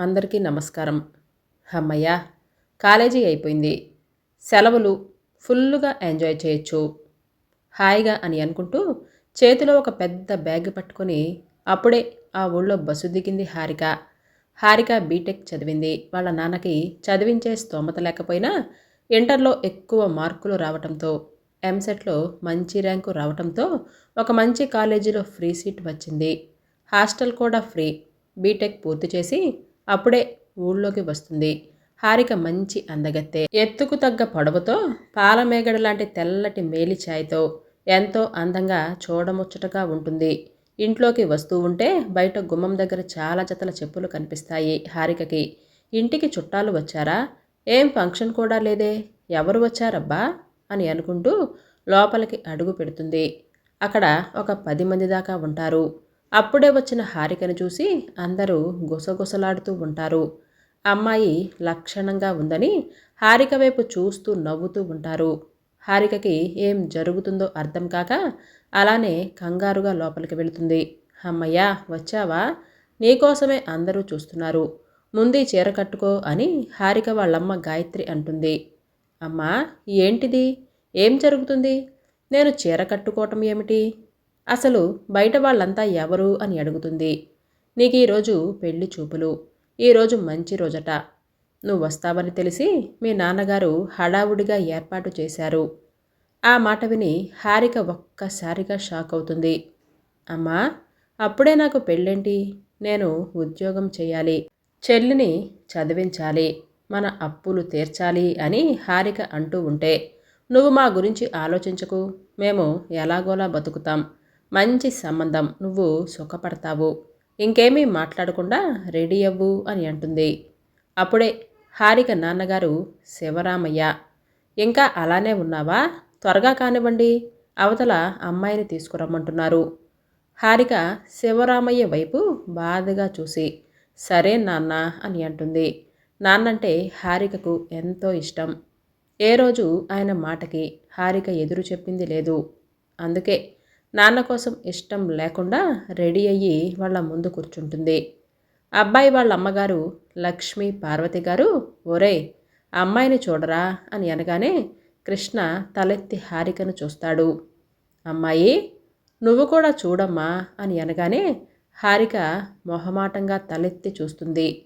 అందరికీ నమస్కారం. అమ్మయ్యా కాలేజీ అయిపోయింది. సెలవులు ఫుల్లుగా ఎంజాయ్ చేయొచ్చు. హాయిగా అని అనుకుంటూ చేతిలో ఒక పెద్ద బ్యాగ్ పట్టుకొని అప్పుడే ఆ ఊళ్ళో బస్సు దిగింది హారిక. హారిక బీటెక్ చదివింది. వాళ్ళ నాన్నకి చదివించే స్తోమత లేకపోయినా ఇంటర్లో ఎక్కువ మార్కులు రావటంతో ఎంసెట్లో మంచి ర్యాంకు రావటంతో ఒక మంచి కాలేజీలో ఫ్రీ సీట్ వచ్చింది. హాస్టల్ కూడా ఫ్రీ. బీటెక్ పూర్తి చేసి అప్పుడే ఊళ్ళోకి వస్తుంది. హారిక మంచి అందగత్తె. ఎత్తుకు తగ్గ పొడవుతో పాలమేగడ లాంటి తెల్లటి మేలి ఛాయ్తో ఎంతో అందంగా చూడముచ్చటగా ఉంటుంది. ఇంట్లోకి వస్తూ ఉంటే బయట గుమ్మం దగ్గర చాలా జతల చెప్పులు కనిపిస్తాయి హారికకి. ఇంటికి చుట్టాలు వచ్చారా? ఏం ఫంక్షన్ కూడా లేదే? ఎవరు వచ్చారబ్బా? అని అనుకుంటూ లోపలికి అడుగు పెడుతుంది. అక్కడ ఒక పది మంది దాకా ఉంటారు. అప్పుడే వచ్చిన హారికను చూసి అందరూ గుసగుసలాడుతూ ఉంటారు. అమ్మాయి లక్షణంగా ఉందని హారిక వైపు చూస్తూ నవ్వుతూ ఉంటారు. హారికకి ఏం జరుగుతుందో అర్థం కాక అలానే కంగారుగా లోపలికి వెళుతుంది. అమ్మయ్యా వచ్చావా? నీకోసమే అందరూ చూస్తున్నారు. ముందే చీర కట్టుకో అని హారిక వాళ్ళమ్మ గాయత్రి అంటుంది. అమ్మా ఏంటిది? ఏం జరుగుతుంది? నేను చీర కట్టుకోవటం ఏమిటి? అసలు బయట వాళ్ళంతా ఎవరు అని అడుగుతుంది. నీకు ఈరోజు పెళ్ళి చూపులు ఈరోజు మంచి రోజట. నువ్వు వస్తావని తెలిసి మీ నాన్నగారు హడావుడిగా ఏర్పాటు చేశారు. ఆ మాట విని హారిక ఒక్కసారిగా షాక్ అవుతుంది. అమ్మా అప్పుడే నాకు పెళ్ళేంటి? నేను ఉద్యోగం చేయాలి చెల్లిని చదివించాలి మన అప్పులు తీర్చాలి అని హారిక అంటూ ఉంటే నువ్వు మా గురించి ఆలోచించకు మేము ఎలాగోలా బతుకుతాం. మంచి సంబంధం. నువ్వు సుఖపడతావు. ఇంకేమీ మాట్లాడకుండా రెడీ అవ్వు అని అంటుంది. అప్పుడే హారిక నాన్నగారు శివరామయ్య ఇంకా అలానే ఉన్నావా? త్వరగా కానివ్వండి. అవతల అమ్మాయిని తీసుకురమ్మంటున్నారు. హారిక శివరామయ్య వైపు బాధగా చూసి సరే నాన్న అని అంటుంది. నాన్నంటే హారికకు ఎంతో ఇష్టం. ఏ రోజు ఆయన మాటకి హారిక ఎదురు చెప్పింది లేదు. అందుకే నాన్న కోసం ఇష్టం లేకుండా రెడీ అయ్యి వాళ్ళ ముందు కూర్చుంటుంది. అబ్బాయి వాళ్ళ అమ్మగారు లక్ష్మి పార్వతి గారు ఒరే అమ్మాయిని చూడరా? అని అనగానే కృష్ణ తలెత్తి హారికను చూస్తాడు. అమ్మాయి నువ్వు కూడా చూడమ్మా? అని అనగానే హారిక మొహమాటంగా తలెత్తి చూస్తుంది.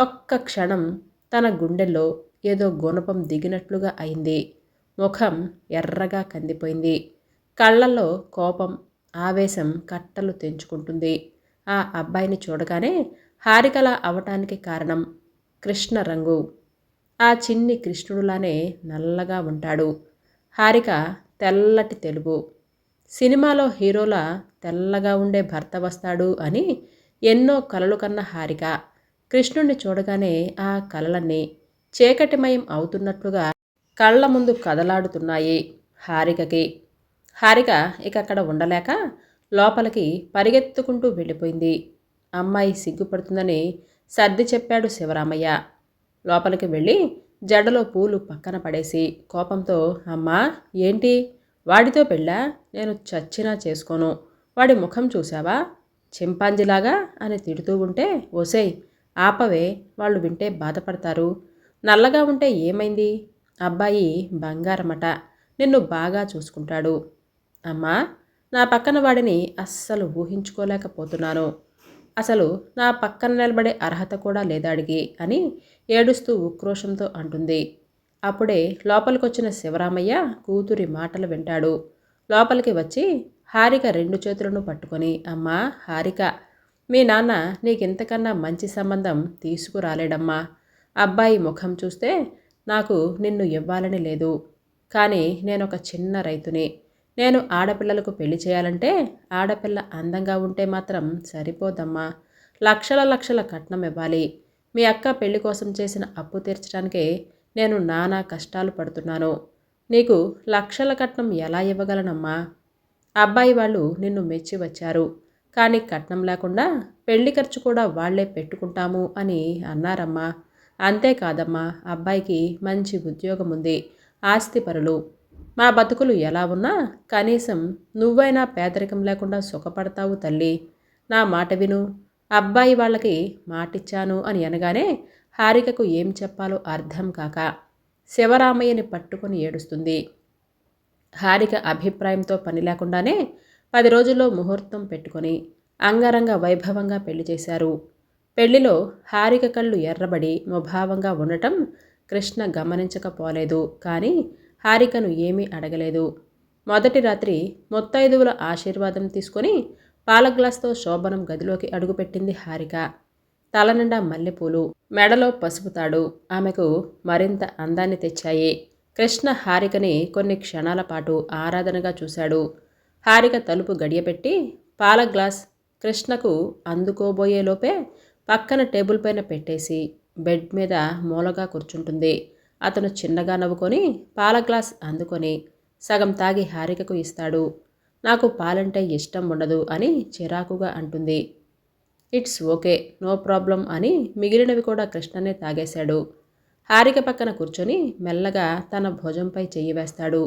ఒక్క క్షణం తన గుండెల్లో ఏదో గుణపం దిగినట్లుగా అయింది. ముఖం ఎర్రగా కందిపోయింది. కళ్ళల్లో కోపం ఆవేశం కట్టలు తెంచుకుంటుంది. ఆ అబ్బాయిని చూడగానే హారికల అవటానికి కారణం కృష్ణ రంగు ఆ చిన్ని కృష్ణుడులానే నల్లగా ఉంటాడు. హారిక తెల్లటి తెలుగు. సినిమాలో హీరోలా తెల్లగా ఉండే భర్త వస్తాడు అని ఎన్నో కలలు కన్న హారిక. కృష్ణుణ్ణి చూడగానే ఆ కలలన్నీ చీకటిమయం అవుతున్నట్లుగా కళ్ళ ముందు కదలాడుతున్నాయి హారికకి. హారిక ఇక అక్కడ ఉండలేక లోపలికి పరిగెత్తుకుంటూ వెళ్ళిపోయింది. అమ్మాయి సిగ్గుపడుతుందని సర్ది చెప్పాడు శివరామయ్య. లోపలికి వెళ్ళి జడలో పూలు పక్కన పడేసి కోపంతో అమ్మా ఏంటి? వాడితో పెళ్ళా? నేను చచ్చినా చేసుకోను. వాడి ముఖం చూసావా చింపాంజీలాగా? అని తిడుతూ ఉంటే ఓసేయ్ ఆపవే. వాళ్ళు వింటే బాధపడతారు. నల్లగా ఉంటే ఏమైంది? అబ్బాయి బంగారమట. నిన్ను బాగా చూసుకుంటాడు. అమ్మా నా పక్కన వాడిని అస్సలు ఊహించుకోలేకపోతున్నాను. అసలు నా పక్కన నిలబడే అర్హత కూడా లేదాడిగి అని ఏడుస్తూ ఉక్రోషంతో అంటుంది. అప్పుడే లోపలికొచ్చిన శివరామయ్య కూతురి మాటలు వింటాడు. లోపలికి వచ్చి హారిక రెండు చేతులను పట్టుకొని అమ్మా హారిక మీ నాన్న నీకింతకన్నా మంచి సంబంధం తీసుకురాలేడమ్మా. అబ్బాయి ముఖం చూస్తే నాకు నిన్ను ఇవ్వాలని లేదు. కానీ నేను ఒక చిన్న రైతుని. నేను ఆడపిల్లలకు పెళ్ళి చేయాలంటే ఆడపిల్ల అందంగా ఉంటే మాత్రం సరిపోదమ్మా. లక్షల లక్షల కట్నం ఇవ్వాలి. మీ అక్క పెళ్ళి కోసం చేసిన అప్పు తీర్చడానికే నేను నానా కష్టాలు పడుతున్నాను. నీకు లక్షల కట్నం ఎలా ఇవ్వగలనమ్మా? అబ్బాయి వాళ్ళు నిన్ను మెచ్చి వచ్చారు. కానీ కట్నం లేకుండా పెళ్ళి ఖర్చు కూడా వాళ్ళే పెట్టుకుంటాము అని అన్నారమ్మా. అంతేకాదమ్మా అబ్బాయికి మంచి ఉద్యోగం ఉంది ఆస్తిపరులు. మా బతుకులు ఎలా ఉన్నా కనీసం నువ్వైనా పేదరికం లేకుండా సుఖపడతావు తల్లి. నా మాట విను. అబ్బాయి వాళ్ళకి మాటిచ్చాను అని అనగానే హారికకు ఏం చెప్పాలో అర్థం కాక శివరామయ్యని పట్టుకొని ఏడుస్తుంది. హారిక అభిప్రాయంతో పని లేకుండానే పది రోజుల్లో ముహూర్తం పెట్టుకొని అంగరంగ వైభవంగా పెళ్ళి చేశారు. పెళ్ళిలో హారిక కళ్ళు ఎర్రబడి ముభావంగా ఉండటం కృష్ణ గమనించకపోలేదు. కానీ హారికను ఏమీ అడగలేదు. మొదటి రాత్రి మొత్తైదువుల ఆశీర్వాదం తీసుకొని పాల గ్లాస్తో శోభనం గదిలోకి అడుగుపెట్టింది హారిక. తలనిండా మల్లెపూలు మెడలో పసుపు తాడు ఆమెకు మరింత అందాన్ని తెచ్చాయి. కృష్ణ హారికని కొన్ని క్షణాల పాటు ఆరాధనగా చూశాడు. హారిక తలుపు గడియపెట్టి పాల గ్లాస్ కృష్ణకు అందుకోబోయేలోపే పక్కన టేబుల్ పైన పెట్టేసి బెడ్ మీద మూలగా కూర్చుంటుంది. అతను చిన్నగా నవ్వుకొని పాల గ్లాస్ అందుకొని సగం తాగి హారికకు ఇస్తాడు. నాకు పాలంటే ఇష్టం ఉండదు అని చిరాకుగా అంటుంది. ఇట్స్ ఓకే నో ప్రాబ్లం అని మిగిలినవి కూడా కృష్ణనే తాగేశాడు. హారిక పక్కన కూర్చొని మెల్లగా తన భుజంపై చెయ్యి వేస్తాడు.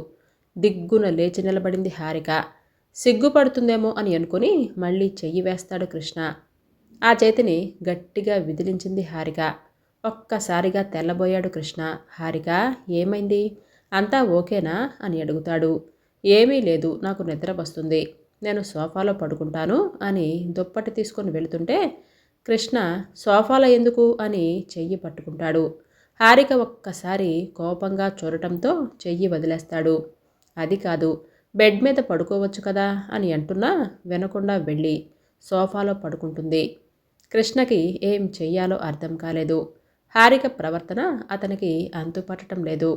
దిగ్గున లేచి నిలబడింది హారిక. సిగ్గుపడుతుందేమో అని అనుకుని మళ్ళీ చెయ్యి వేస్తాడు కృష్ణ. ఆ చేతిని గట్టిగా విదిలించింది హారిక. ఒక్కసారిగా తెల్లబోయాడు కృష్ణ. హారిక ఏమైంది? అంతా ఓకేనా? అని అడుగుతాడు. ఏమీ లేదు నాకు నిద్ర వస్తుంది. నేను సోఫాలో పడుకుంటాను అని దుప్పటి తీసుకొని వెళుతుంటే కృష్ణ సోఫాలో ఎందుకు? అని చెయ్యి పట్టుకుంటాడు. హారిక ఒక్కసారి కోపంగా చూడటంతో చెయ్యి వదిలేస్తాడు. అది కాదు బెడ్ మీద పడుకోవచ్చు కదా? అని అంటున్నా వినకుండా వెళ్ళి సోఫాలో పడుకుంటుంది. కృష్ణకి ఏం చెయ్యాలో అర్థం కాలేదు. హారిక ప్రవర్తన అతనికి అంతుపట్టడం లేదు.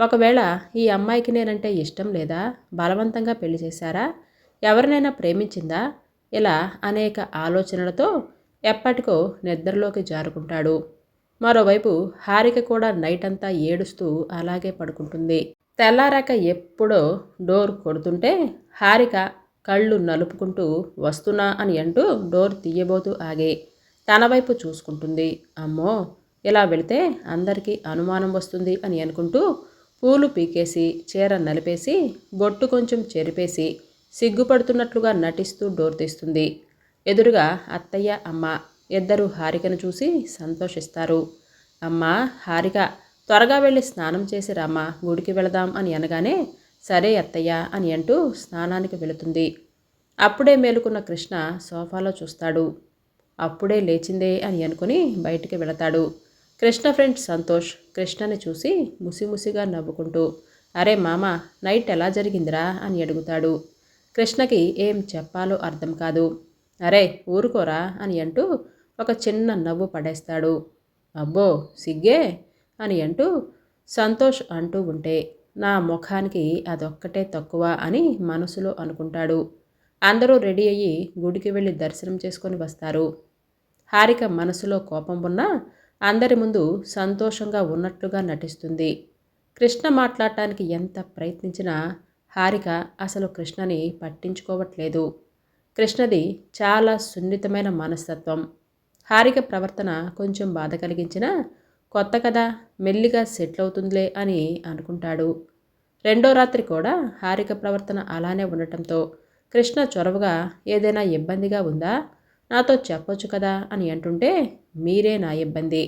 ఒకవేళ ఈ అమ్మాయికి నేనంటే ఇష్టం లేదా? బలవంతంగా పెళ్ళి చేశారా? ఎవరినైనా ప్రేమించిందా? ఇలా అనేక ఆలోచనలతో ఎప్పటికో నిద్రలోకి జారుకుంటాడు. మరోవైపు హారిక కూడా నైట్ అంతా ఏడుస్తూ అలాగే పడుకుంటుంది. తెల్లారాక ఎప్పుడో డోర్ కొడుతుంటే హారిక కళ్ళు నలుపుకుంటూ వస్తున్నా అని అంటూ డోర్ తీయబోతూ ఆగే. తన వైపు చూసుకుంటుంది. అమ్మో! ఇలా వెళితే అందరికీ అనుమానం వస్తుంది అని అనుకుంటూ పూలు పీకేసి చీర నలిపేసి బొట్టు కొంచెం చెరిపేసి సిగ్గుపడుతున్నట్లుగా నటిస్తూ డోర్ తీస్తుంది. ఎదురుగా అత్తయ్య అమ్మ ఇద్దరు హారికను చూసి సంతోషిస్తారు. అమ్మ హారిక త్వరగా వెళ్ళి స్నానం చేసి రామ్మా గుడికి వెళదాం అని అనగానే సరే అత్తయ్య అని అంటూ స్నానానికి వెళుతుంది. అప్పుడే మేలుకున్న కృష్ణ సోఫాలో చూస్తాడు. అప్పుడే లేచిందే అని అనుకుని బయటికి వెళతాడు. కృష్ణ ఫ్రెండ్ సంతోష్ కృష్ణని చూసి ముసిముసిగా నవ్వుకుంటూ అరే మామ నైట్ ఎలా జరిగిందిరా? అని అడుగుతాడు. కృష్ణకి ఏం చెప్పాలో అర్థం కాదు. అరే ఊరుకోరా? అని అంటూ ఒక చిన్న నవ్వు పడేస్తాడు. అబ్బో సిగ్గే? అని అంటూ సంతోష్ అంటూ ఉంటే నా ముఖానికి అదొక్కటే తక్కువ అని మనసులో అనుకుంటాడు. అందరూ రెడీ అయ్యి గుడికి వెళ్ళి దర్శనం చేసుకొని వస్తారు. హారిక మనసులో కోపం ఉన్నా అందరి ముందు సంతోషంగా ఉన్నట్లుగా నటిస్తుంది. కృష్ణ మాట్లాడటానికి ఎంత ప్రయత్నించినా హారిక అసలు కృష్ణని పట్టించుకోవట్లేదు. కృష్ణది చాలా సున్నితమైన మనస్తత్వం. హారిక ప్రవర్తన కొంచెం బాధ కలిగించినా కొత్త కదా మెల్లిగా సెటిల్ అవుతుందిలే అని అనుకుంటాడు. రెండో రాత్రి కూడా హారిక ప్రవర్తన అలానే ఉండటంతో కృష్ణ చొరవగా ఏదైనా ఇబ్బందిగా ఉందా? నాతో చెప్పొచ్చు కదా అని అంటుంటే మీరే నా ఇబ్బంది.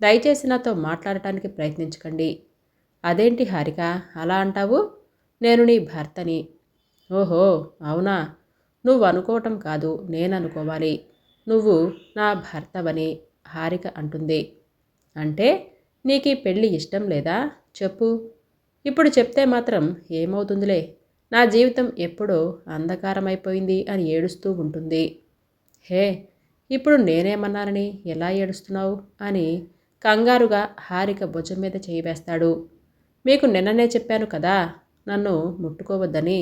దయచేసి నాతో మాట్లాడటానికి ప్రయత్నించకండి. అదేంటి హారిక అలా అంటావు? నేను నీ భర్తని. ఓహో అవునా? నువ్వు అనుకోవటం కాదు నేను అనుకోవాలి నువ్వు నా భర్తవని హారిక అంటుంది. అంటే నీకు ఈ పెళ్ళి ఇష్టం లేదా? చెప్పు. ఇప్పుడు చెప్తే మాత్రం ఏమవుతుందిలే. నా జీవితం ఎప్పుడో అంధకారమైపోయింది అని ఏడుస్తూ ఉంటుంది. హే ఇప్పుడు నేనేమన్నానని ఎలా ఏడుస్తున్నావు అని కంగారుగా హారిక భుజం మీద చేయి వేస్తాడు. మీకు నిన్ననే చెప్పాను కదా నన్ను ముట్టుకోవద్దని.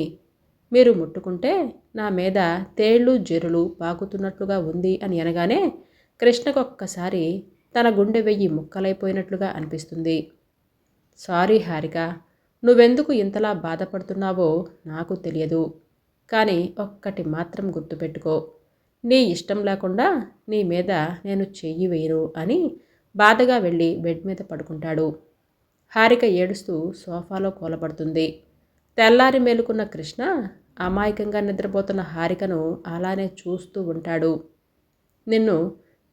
మీరు ముట్టుకుంటే నా మీద తేళ్ళు జెరులు పాకుతున్నట్లుగా ఉంది అని అనగానే కృష్ణకు ఒక్కసారి తన గుండె వెయ్యి ముక్కలైపోయినట్లుగా అనిపిస్తుంది. సారీ హారిక నువ్వెందుకు ఇంతలా బాధపడుతున్నావో నాకు తెలియదు. కానీ ఒక్కటి మాత్రం గుర్తుపెట్టుకో. నీ ఇష్టం లేకుండా నీ మీద నేను చెయ్యి వేయను అని బాధగా వెళ్ళి బెడ్ మీద పడుకుంటాడు. హారిక ఏడుస్తూ సోఫాలో కూలబడుతుంది. తెల్లారి మేలుకున్న కృష్ణ అమాయకంగా నిద్రపోతున్న హారికను అలానే చూస్తూ ఉంటాడు. నిన్ను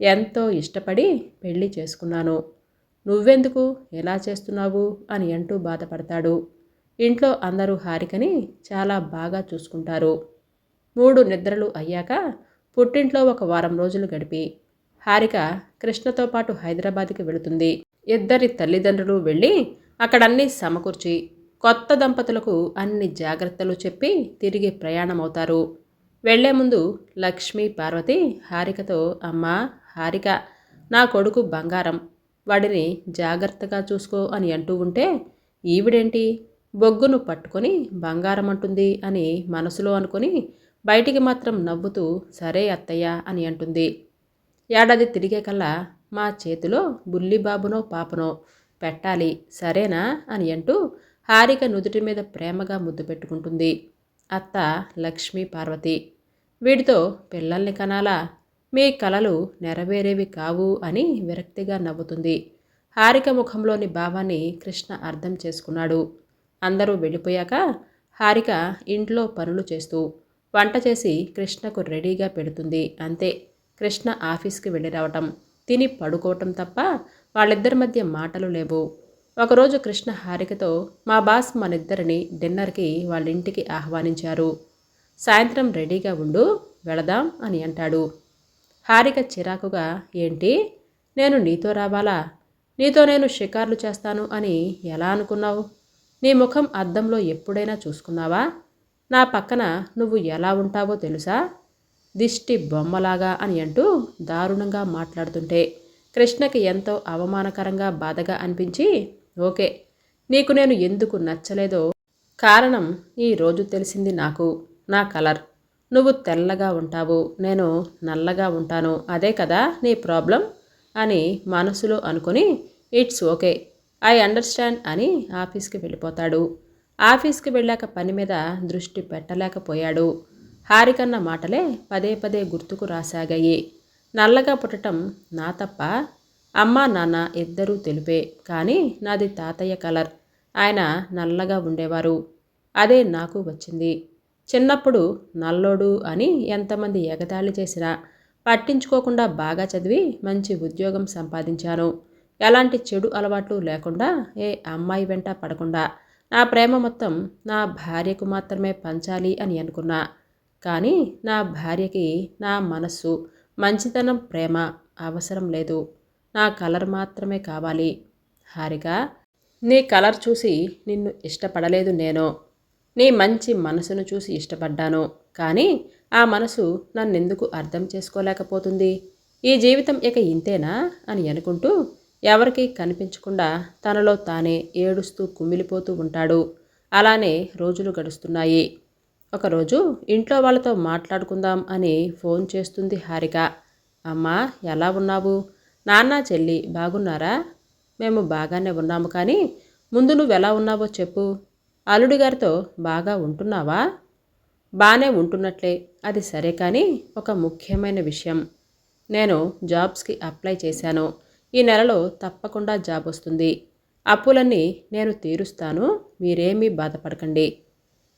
ఎంతో ఇష్టపడి పెళ్ళి చేసుకున్నాను. నువ్వెందుకు ఎలా చేస్తున్నావు అని అంటూ బాధపడతాడు. ఇంట్లో అందరూ హారికని చాలా బాగా చూసుకుంటారు. మూడు నిద్రలు అయ్యాక పుట్టింట్లో ఒక వారం రోజులు గడిపి హారిక కృష్ణతో పాటు హైదరాబాద్కి వెళుతుంది. ఇద్దరి తల్లిదండ్రులు వెళ్ళి అక్కడన్నీ సమకూర్చి కొత్త దంపతులకు అన్ని జాగ్రత్తలు చెప్పి తిరిగి ప్రయాణమవుతారు. వెళ్ళే ముందు లక్ష్మి పార్వతి హారికతో అమ్మా హారిక నా కొడుకు బంగారం వాడిని జాగ్రత్తగా చూసుకో అని అంటూ ఉంటే ఈవిడేంటి? బొగ్గును పట్టుకొని బంగారం అంటుంది అని మనసులో అనుకొని బయటికి మాత్రం నవ్వుతూ సరే అత్తయ్య అని అంటుంది. ఏడాది తిరిగే కల్లా మా చేతిలో బుల్లిబాబునో పాపనో పెట్టాలి సరేనా అని అంటూ హారిక నుదుటి మీద ప్రేమగా ముద్దు పెట్టుకుంటుంది. అత్త లక్ష్మీ పార్వతి వీడితో పిల్లల్ని కనాలా? మీ కలలు నెరవేరేవి కావు అని విరక్తిగా నవ్వుతుంది. హారిక ముఖంలోని భావాన్ని కృష్ణ అర్థం చేసుకున్నాడు. అందరూ వెళ్ళిపోయాక హారిక ఇంట్లో పనులు చేస్తూ వంట చేసి కృష్ణకు రెడీగా పెడుతుంది. అంతే. కృష్ణ ఆఫీస్కి వెళ్ళి రావటం తిని పడుకోవటం తప్ప వాళ్ళిద్దరి మధ్య మాటలు లేవు. ఒకరోజు కృష్ణ హారికతో మా బాస్ మనిద్దరిని డిన్నర్కి వాళ్ళ ఇంటికి ఆహ్వానించారు. సాయంత్రం రెడీగా ఉండు వెళదాం అని అంటాడు. హారిక చిరాకుగా ఏంటి? నేను నీతో రావాలా? నీతో నేను షికార్లు చేస్తాను అని ఎలా అనుకున్నావు? నీ ముఖం అద్దంలో ఎప్పుడైనా చూసుకున్నావా? నా పక్కన నువ్వు ఎలా ఉంటావో తెలుసా? దిష్టి బొమ్మలాగా అని అంటూ దారుణంగా మాట్లాడుతుంటే కృష్ణకి ఎంతో అవమానకరంగా బాధగా అనిపించి ఓకే నీకు నేను ఎందుకు నచ్చలేదో కారణం ఈరోజు తెలిసింది నాకు నా కలర్. నువ్వు తెల్లగా ఉంటావు నేను నల్లగా ఉంటాను అదే కదా నీ ప్రాబ్లం? అని మనసులో అనుకుని ఇట్స్ ఓకే ఐ అండర్స్టాండ్ అని ఆఫీస్కి వెళ్ళిపోతాడు. ఆఫీస్కి వెళ్ళాక పని మీద దృష్టి పెట్టలేకపోయాడు. హారికన్న మాటలే పదే పదే గుర్తుకు రాసాగాయి. నల్లగా పుట్టటం నా తప్ప అమ్మ నాన్న ఇద్దరూ తెలిపే కానీ నాది తాతయ్య కలర్. ఆయన నల్లగా ఉండేవారు. అదే నాకు వచ్చింది. చిన్నప్పుడు నల్లోడు అని ఎంతమంది ఎగతాళి చేసినా పట్టించుకోకుండా బాగా చదివి మంచి ఉద్యోగం సంపాదించాను. ఎలాంటి చెడు అలవాట్లు లేకుండా ఏ అమ్మాయి వెంట పడకుండా నా ప్రేమ మొత్తం నా భార్యకు మాత్రమే పంచాలి అని అనుకున్నా. కానీ నా భార్యకి నా మనస్సు మంచితనం ప్రేమ అవసరం లేదు. నా కలర్ మాత్రమే కావాలి. హారిక నీ కలర్ చూసి నిన్ను ఇష్టపడలేదు నేను. నీ మంచి మనసును చూసి ఇష్టపడ్డాను. కానీ ఆ మనసు నన్నెందుకు అర్థం చేసుకోలేకపోతుంది? ఈ జీవితం ఇక ఇంతేనా? అని అనుకుంటూ ఎవరికీ కనిపించకుండా తనలో తానే ఏడుస్తూ కుమిలిపోతూ ఉంటాడు. అలానే రోజులు గడుస్తున్నాయి. ఒకరోజు ఇంట్లో వాళ్ళతో మాట్లాడుకుందాం అని ఫోన్ చేస్తుంది హారిక. అమ్మా ఎలా ఉన్నావు? నాన్న చెల్లి బాగున్నారా? మేము బాగానే ఉన్నాము కానీ ముందు నువ్వు ఎలా ఉన్నావో చెప్పు. అల్లుడి గారితో బాగా ఉంటున్నావా? బాగానే ఉంటున్నట్లే. అది సరే కానీ ఒక ముఖ్యమైన విషయం. నేను జాబ్స్కి అప్లై చేశాను. ఈ నెలలో తప్పకుండా జాబ్ వస్తుంది. అప్పులన్నీ నేను తీరుస్తాను మీరేమీ బాధపడకండి.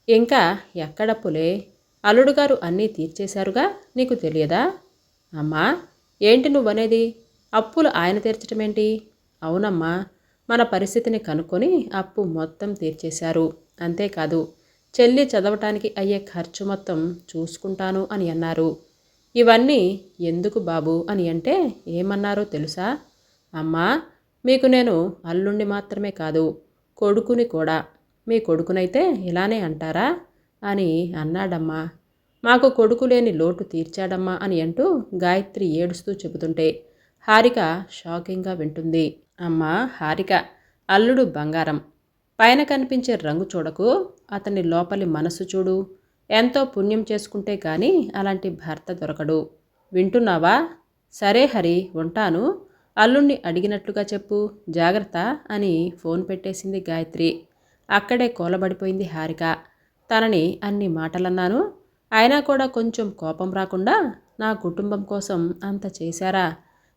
ఇంకా ఎక్కడప్పులే అల్లుడుగారు అన్నీ తీర్చేశారుగా నీకు తెలియదా? అమ్మా ఏంటి నువ్వనేది? అప్పులు ఆయన తీర్చటమేంటి? అవునమ్మా మన పరిస్థితిని కనుక్కొని అప్పు మొత్తం తీర్చేశారు. అంతేకాదు చెల్లి చదవటానికి అయ్యే ఖర్చు మొత్తం చూసుకుంటాను అని అన్నారు. ఇవన్నీ ఎందుకు బాబు అని అంటే ఏమన్నారో తెలుసా? అమ్మా మీకు నేను అల్లుణ్ణి మాత్రమే కాదు కొడుకుని కూడా. మీ కొడుకునైతే ఇలానే అంటారా? అని అన్నాడమ్మా. మాకు కొడుకు లేని లోటు తీర్చాడమ్మా అని అంటూ గాయత్రి ఏడుస్తూ చెబుతుంటే హారిక షాకింగ్గా వింటుంది. అమ్మా హారిక అల్లుడు బంగారం. పైన కనిపించే రంగు చూడకు అతని లోపలి మనసు చూడు. ఎంతో పుణ్యం చేసుకుంటే కానీ అలాంటి భర్త దొరకడు. వింటున్నావా? సరే హరి ఉంటాను. అల్లుణ్ణి అడిగినట్లుగా చెప్పు జాగ్రత్త అని ఫోన్ పెట్టేసింది గాయత్రి. అక్కడే కోలబడిపోయింది హారిక. తనని అన్ని మాటలన్నాను. అయినా కూడా కొంచెం కోపం రాకుండా నా కుటుంబం కోసం అంత చేశారా?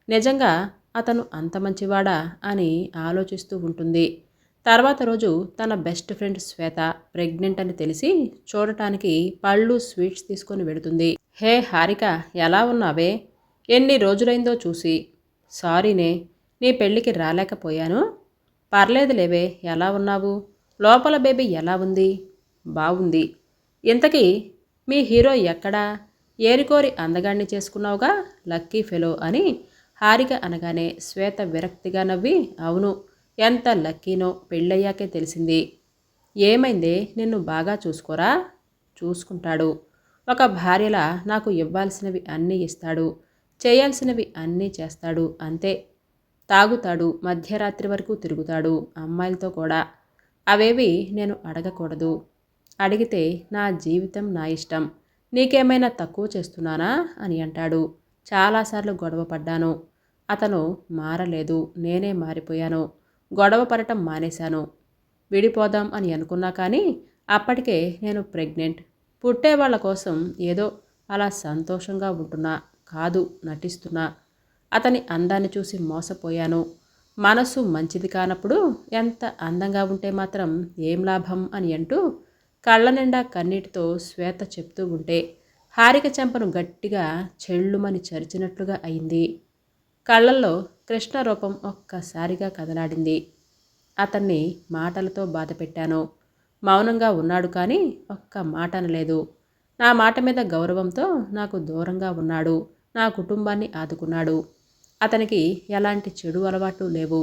నిజంగా అతను అంత మంచివాడా అని ఆలోచిస్తూ ఉంటుంది. తర్వాత రోజు తన బెస్ట్ ఫ్రెండ్ శ్వేత ప్రెగ్నెంట్ అని తెలిసి చూడటానికి పళ్ళు స్వీట్స్ తీసుకొని వెడుతుంది. హే హారిక ఎలా ఉన్నావే? ఎన్ని రోజులైందో చూసి సారీనే నీ పెళ్ళికి రాలేకపోయాను. పర్లేదులేవే ఎలా ఉన్నావు? లోపల బేబీ ఎలా ఉంది? బాగుంది ఇంతకీ మీ హీరో ఎక్కడా? ఏరికోరి అందగాన్ని చేసుకున్నావుగా? లక్కీ ఫెలో అని హారిక అనగానే శ్వేత విరక్తిగా నవ్వి అవును ఎంత లక్కీనో పెళ్ళయ్యాకే తెలిసింది. ఏమైందే? నిన్ను బాగా చూసుకోరా? చూసుకుంటాడు. ఒక భార్యలా నాకు ఇవ్వాల్సినవి అన్నీ ఇస్తాడు. చేయాల్సినవి అన్నీ చేస్తాడు. అంతే. తాగుతాడు. మధ్యరాత్రి వరకు తిరుగుతాడు. అమ్మాయిలతో కూడా. అవేవి నేను అడగకూడదు. అడిగితే నా జీవితం నా ఇష్టం. నీకేమైనా తక్కువ చేస్తున్నానా? అని అంటాడు. చాలాసార్లు గొడవ పడ్డాను. అతను మారలేదు. నేనే మారిపోయాను. గొడవ పడటం మానేశాను. విడిపోదాం అని అనుకున్నా కానీ అప్పటికే నేను ప్రెగ్నెంట్. పుట్టే వాళ్ళ కోసం ఏదో అలా సంతోషంగా ఉంటున్నా. కాదు నటిస్తున్నా. అతని అందాన్ని చూసి మోసపోయాను. మనసు మంచిది కానప్పుడు ఎంత అందంగా ఉంటే మాత్రం ఏం లాభం అని అంటూ కళ్ళ నిండా కన్నీటితో శ్వేత చెప్తూ ఉంటే హారిక చెంపను గట్టిగా చెళ్ళుమని చరిచినట్లుగా అయింది. కళ్ళల్లో కృష్ణ రూపం ఒక్కసారిగా కదలాడింది. అతన్ని మాటలతో బాధపెట్టాను మౌనంగా ఉన్నాడు కానీ ఒక్క మాట అనలేదు. నా మాట మీద గౌరవంతో నాకు దూరంగా ఉన్నాడు. నా కుటుంబాన్ని ఆదుకున్నాడు. అతనికి ఎలాంటి చెడు అలవాట్లు లేవు.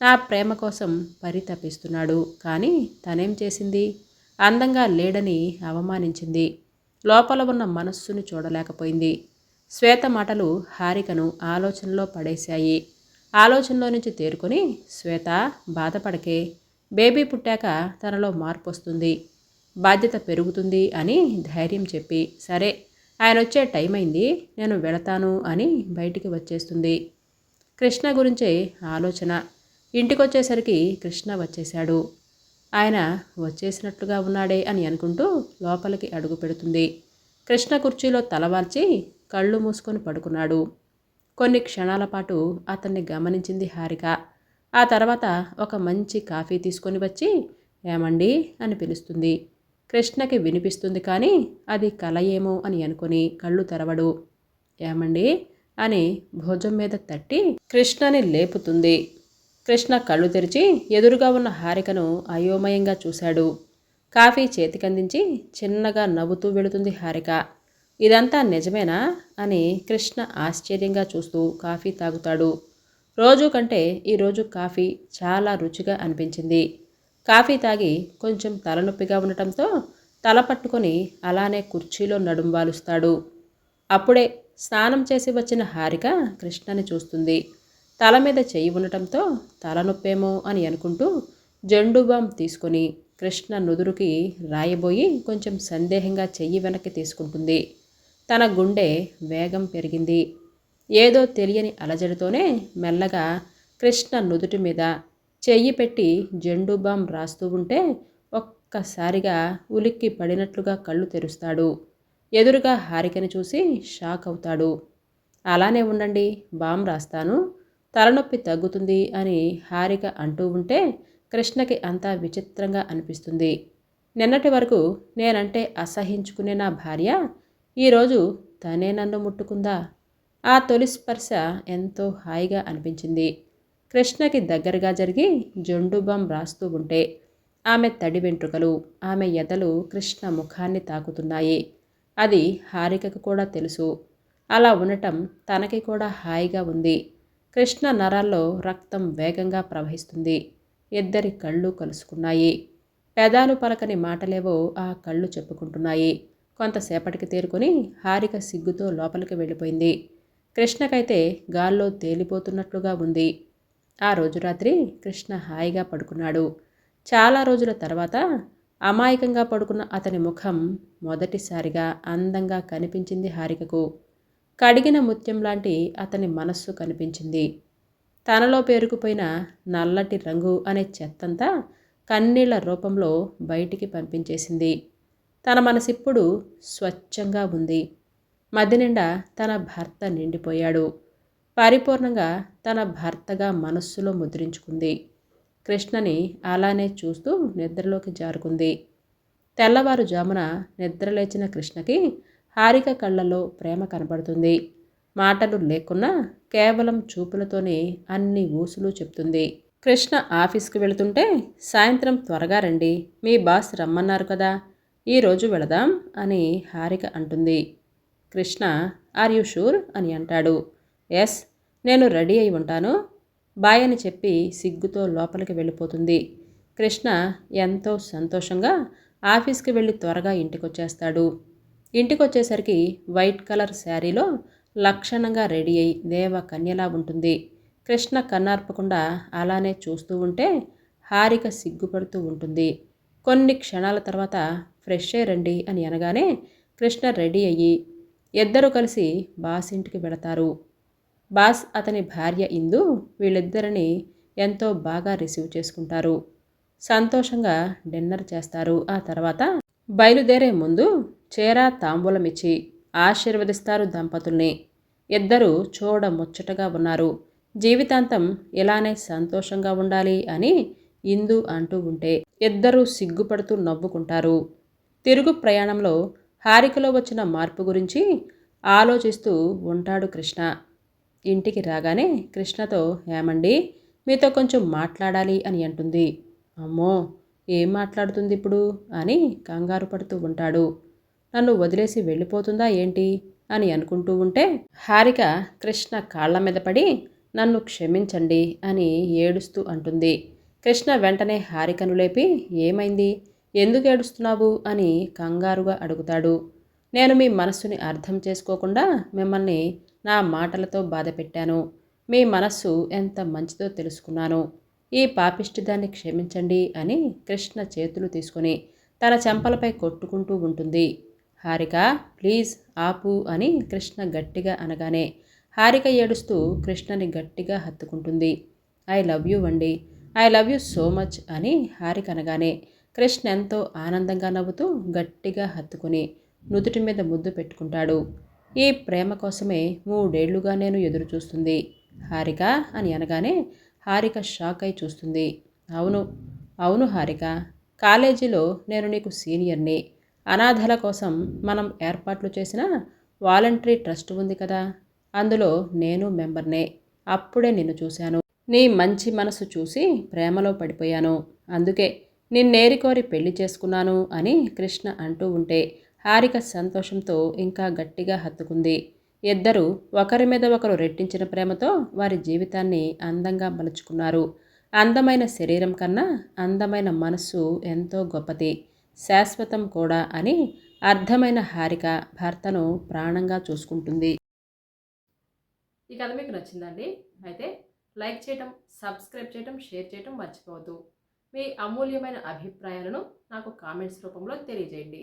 నా ప్రేమ కోసం పరితపిస్తున్నాడు. కానీ తనేం చేసింది? అందంగా లేడని అవమానించింది. లోపల ఉన్న మనస్సుని చూడలేకపోయింది. శ్వేత మాటలు హారికను ఆలోచనలో పడేశాయి. ఆలోచనలో నుంచి తేరుకొని శ్వేత బాధపడకే. బేబీ పుట్టాక తనలో మార్పు వస్తుంది బాధ్యత పెరుగుతుంది అని ధైర్యం చెప్పి సరే ఆయన వచ్చే టైం అయింది నేను వెళతాను అని బయటికి వచ్చేస్తుంది. కృష్ణ గురించే ఆలోచన. ఇంటికొచ్చేసరికి కృష్ణ వచ్చేశాడు. ఆయన వచ్చేసినట్లుగా ఉన్నాడే అని అనుకుంటూ లోపలికి అడుగు పెడుతుంది. కృష్ణ కుర్చీలో తలవాల్చి కళ్ళు మూసుకొని పడుకున్నాడు. కొన్ని క్షణాల పాటు అతన్ని గమనించింది హారిక. ఆ తర్వాత ఒక మంచి కాఫీ తీసుకొని వచ్చి ఏమండి? అని పిలుస్తుంది. కృష్ణకి వినిపిస్తుంది కానీ అది కల ఏమో అని అనుకుని కళ్ళు తెరవడు. ఏమండి? అని భోజం మీద తట్టి కృష్ణని లేపుతుంది. కృష్ణ కళ్ళు తెరిచి ఎదురుగా ఉన్న హారికను అయోమయంగా చూశాడు. కాఫీ చేతికందించి చిన్నగా నవ్వుతూ వెళుతుంది హారిక. ఇదంతా నిజమేనా? అని కృష్ణ ఆశ్చర్యంగా చూస్తూ కాఫీ తాగుతాడు. రోజు కంటే ఈరోజు కాఫీ చాలా రుచిగా అనిపించింది. కాఫీ తాగి కొంచెం తలనొప్పిగా ఉండటంతో తల పట్టుకొని అలానే కుర్చీలో నడుంబాలుస్తాడు అప్పుడే స్నానం చేసి వచ్చిన హారిక కృష్ణని చూస్తుంది. తల మీద చెయ్యి ఉండటంతో తలనొప్పేమో అని అనుకుంటూ జండు బామ్ తీసుకొని కృష్ణ నుదురుకి రాయబోయి కొంచెం సందేహంగా చెయ్యి వెనక్కి తీసుకుంటుంది. తన గుండె వేగం పెరిగింది. ఏదో తెలియని అలజడితోనే మెల్లగా కృష్ణ నుదుటి మీద చెయ్యి పెట్టి జండు బామ్ రాస్తూ ఉంటే ఒక్కసారిగా ఉలిక్కి పడినట్లుగా కళ్ళు తెరుస్తాడు. ఎదురుగా హారికని చూసి షాక్ అవుతాడు. అలానే ఉండండి బామ్ రాస్తాను తలనొప్పి తగ్గుతుంది అని హారిక అంటూ ఉంటే కృష్ణకి అంతా విచిత్రంగా అనిపిస్తుంది. నిన్నటి వరకు నేనంటే అసహించుకునే నా భార్య ఈరోజు తనే నన్ను ముట్టుకుందా? ఆ తొలి స్పర్శ ఎంతో హాయిగా అనిపించింది. కృష్ణకి దగ్గరగా జరిగి జొండుబం రాస్తూ ఉంటే ఆమె తడి వెంట్రుకలు ఆమె ఎదలు కృష్ణ ముఖాన్ని తాకుతున్నాయి. అది హారికకు కూడా తెలుసు. అలా ఉండటం తనకి కూడా హాయిగా ఉంది. కృష్ణ నరాల్లో రక్తం వేగంగా ప్రవహిస్తుంది. ఇద్దరి కళ్ళు కలుసుకున్నాయి. పెదాలు పలకని మాటలేవో ఆ కళ్ళు చెప్పుకుంటున్నాయి. కొంతసేపటికి తేరుకొని హారిక సిగ్గుతో లోపలికి వెళ్ళిపోయింది. కృష్ణకైతే గాల్లో తేలిపోతున్నట్లుగా ఉంది. ఆ రోజు రాత్రి కృష్ణ హాయిగా పడుకున్నాడు. చాలా రోజుల తర్వాత అమాయకంగా పడుకున్న అతని ముఖం మొదటిసారిగా అందంగా కనిపించింది హారికకు. కడిగిన ముత్యం లాంటి అతని మనస్సు కనిపించింది. తనలో పేరుకుపోయిన నల్లటి రంగు అనే చెత్తంతా కన్నీళ్ళ రూపంలో బయటికి పంపించేసింది. తన మనసిప్పుడు స్వచ్ఛంగా ఉంది. మధ్య నిండా తన భర్త నిండిపోయాడు. పరిపూర్ణంగా తన భర్తగా మనస్సులో ముద్రించుకుంది. కృష్ణని అలానే చూస్తూ నిద్రలోకి జారుకుంది. తెల్లవారుజామున నిద్రలేచిన కృష్ణకి హారిక కళ్ళలో ప్రేమ కనబడుతుంది. మాటలు లేకున్నా కేవలం చూపులతోనే అన్ని ఊసులు చెప్తుంది. కృష్ణ ఆఫీస్కి వెళుతుంటే సాయంత్రం త్వరగా రండి మీ బాస్ రమ్మన్నారు కదా ఈరోజు వెళదాం అని హారిక అంటుంది. Krishna are you sure? అని అంటాడు. ఎస్ నేను రెడీ అయి ఉంటాను. బాయ్ అని చెప్పి సిగ్గుతో లోపలికి వెళ్ళిపోతుంది. కృష్ణ ఎంతో సంతోషంగా ఆఫీస్కి వెళ్ళి త్వరగా ఇంటికొచ్చేస్తాడు. ఇంటికొచ్చేసరికి వైట్ కలర్ శారీలో లక్షణంగా రెడీ అయి దేవ కన్యలా ఉంటుంది. కృష్ణ కన్నార్పకుండా అలానే చూస్తూ ఉంటే హారిక సిగ్గుపడుతూ ఉంటుంది. కొన్ని క్షణాల తర్వాత ఫ్రెష్ అయ్యి రండి అని అనగానే కృష్ణ రెడీ అయ్యి ఇద్దరు కలిసి బాస్ ఇంటికి వెళతారు. బాస్ అతని భార్య ఇందు వీళ్ళిద్దరిని ఎంతో బాగా రిసీవ్ చేసుకుంటారు. సంతోషంగా డిన్నర్ చేస్తారు. ఆ తర్వాత బయలుదేరే ముందు చేరా తాంబూలమిచ్చి ఆశీర్వదిస్తారు దంపతుల్ని. ఇద్దరు చూడ ముచ్చటగా ఉన్నారు. జీవితాంతం ఇలానే సంతోషంగా ఉండాలి అని ఇందు అంటూ ఉంటే ఇద్దరూ సిగ్గుపడుతూ నవ్వుకుంటారు. తిరుగు ప్రయాణంలో హారికలో వచ్చిన మార్పు గురించి ఆలోచిస్తూ ఉంటాడు కృష్ణ. ఇంటికి రాగానే కృష్ణతో ఏమండి మీతో కొంచెం మాట్లాడాలి అని అంటుంది. అమ్మో ఏం మాట్లాడుతుంది ఇప్పుడు అని కంగారు పడుతూ ఉంటాడు. నన్ను వదిలేసి వెళ్ళిపోతుందా ఏంటి? అని అనుకుంటూ ఉంటే హారిక కృష్ణ కాళ్ళ మీద పడి నన్ను క్షమించండి అని ఏడుస్తూ అంటుంది. కృష్ణ వెంటనే హారికను లేపి ఏమైంది? ఎందుకు ఏడుస్తున్నావు? అని కంగారుగా అడుగుతాడు. నేను మీ మనస్సుని అర్థం చేసుకోకుండా మిమ్మల్ని నా మాటలతో బాధ పెట్టాను మీ మనస్సు ఎంత మంచిదో తెలుసుకున్నాను. ఈ పాపిష్టిదాన్ని క్షమించండి అని కృష్ణ చేతులు తీసుకొని తన చెంపలపై కొట్టుకుంటూ ఉంటుంది. హారిక ప్లీజ్ ఆపు అని కృష్ణ గట్టిగా అనగానే హారిక ఏడుస్తూ కృష్ణని గట్టిగా హత్తుకుంటుంది. ఐ లవ్ యూ అండి I love you so much అని హారిక అనగానే కృష్ణ ఎంతో ఆనందంగా నవ్వుతూ గట్టిగా హత్తుకుని నుదుటి మీద ముద్దు పెట్టుకుంటాడు. ఈ ప్రేమ కోసమే మూడేళ్ళుగా నేను ఎదురు చూస్తుంది హారిక అని అనగానే హారిక షాక్ అయి చూస్తుంది. అవును అవును హారిక. కాలేజీలో నేను నీకు సీనియర్ని. అనాథల కోసం మనం ఏర్పాట్లు చేసిన వాలంటరీ ట్రస్ట్ ఉంది కదా. అందులో నేను మెంబర్నే. అప్పుడే నిన్ను చూశాను. నీ మంచి మనసు చూసి ప్రేమలో పడిపోయాను. అందుకే నిన్నేరికోరి పెళ్ళి చేసుకున్నాను అని కృష్ణ అంటూ ఉంటే హారిక సంతోషంతో ఇంకా గట్టిగా హత్తుకుంది. ఇద్దరు ఒకరి మీద ఒకరు రెట్టించిన ప్రేమతో వారి జీవితాన్ని అందంగా మలుచుకున్నారు. అందమైన శరీరం కన్నా అందమైన మనస్సు ఎంతో గొప్పది. శాశ్వతం కూడా అని అర్థమైన హారిక భర్తను ప్రాణంగా చూసుకుంటుంది. ఈ కథ మీకు నచ్చిందండి? అయితే లైక్ చేయటం సబ్స్క్రైబ్ చేయటం షేర్ చేయటం మర్చిపోవద్దు. మీ అమూల్యమైన అభిప్రాయాలను నాకు కామెంట్స్ రూపంలో తెలియజేయండి.